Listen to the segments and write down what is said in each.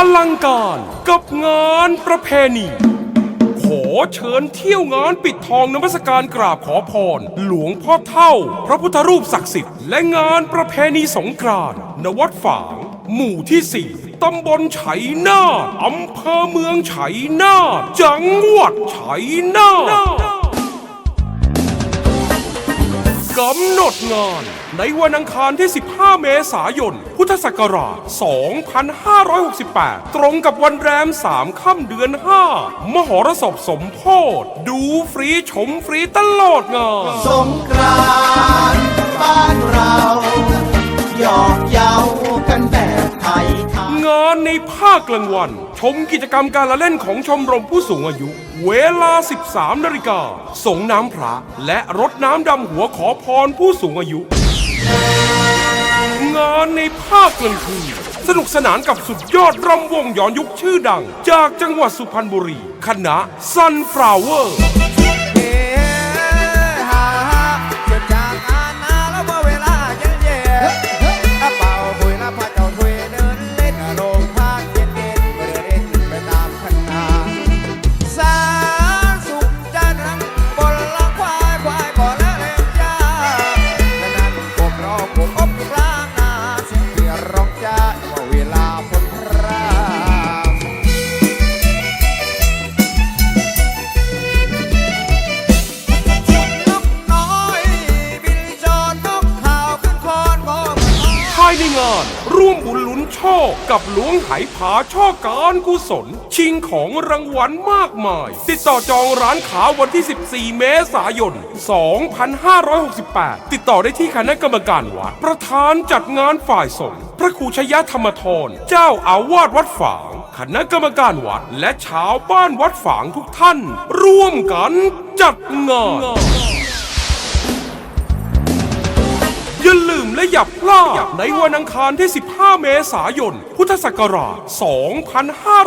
อลังการกับงานประเพณี ขอเชิญเที่ยวงานปิดทองนมัสการกราบขอพร หลวงพ่อเท่า พระพุทธรูปศักดิ์สิทธิ์และงานประเพณีสงกรานต์ณวัดฝาง หมู่ที่สี่ตำบลไฉนาอำเภอเมืองไฉนาจังหวัดไฉนา กำหนดงาน ในวันอังคารที่ 15 เมษายน พุทธศักราช 2568 ตรงกับวันแรม 3 ค่ำเดือน 5 มหรสพสมโพธดูฟรีชมฟรีตลอดงาน สงกรานต์บ้านเราหยอก งานในภาคกลางวัน ชมกิจกรรมการละเล่นของชมรมผู้สูงอายุ เวลา 13นาฬิกาส่งน้ำพระ และรดน้ำดำหัวขอพรผู้สูงอายุ งานในภาคกลางคืนสนุกสนานกับสุดยอดรำวงย้อนยุคชื่อดัง จากจังหวัดสุพรรณบุรี คณะ Sunflower เฮฮาน ร่วมบุญลุ้นโชคกับหลวงไหผาช่อการกุศล ชิงของรางวัลมากมาย ติดต่อจองร้านขาววันที่ 14 เมษายน 2568 ติดต่อได้ที่คณะกรรมการวัด ประธานจัดงานฝ่ายสงฆ์พระครูชยธรรมทร เจ้าอาวาสวัดฝางคณะกรรมการวัดและชาวบ้านวัดฝางทุกท่าน ร่วมกันจัดงาน และอย่าพลาดในวันอังคารที่ 15 เมษายน พุทธศักราช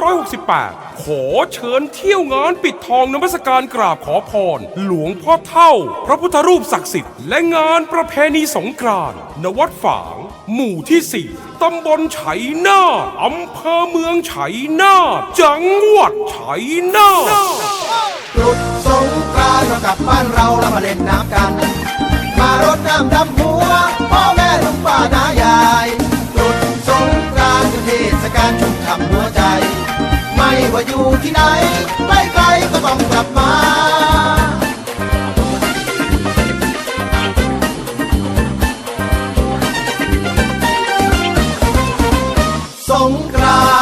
2568 ขอเชิญเที่ยวงานปิดทองนมัสการกราบขอพร หลวงพ่อเท่า พระพุทธรูปศักดิ์สิทธิ์และงานประเพณีสงกรานต์ณวัดฝาง หมู่ที่ 4 ตำบลไฉนาทอำเภอเมืองไฉนาทจังหวัดไฉนาทตรุษสงกรานต์เรากลับบ้านเราแล้วมาเล่นน้ำกัน มารดน้ำดำ ว่าอยู่ที่ไหนใกล้ๆก็ต้องกลับมาสงกรา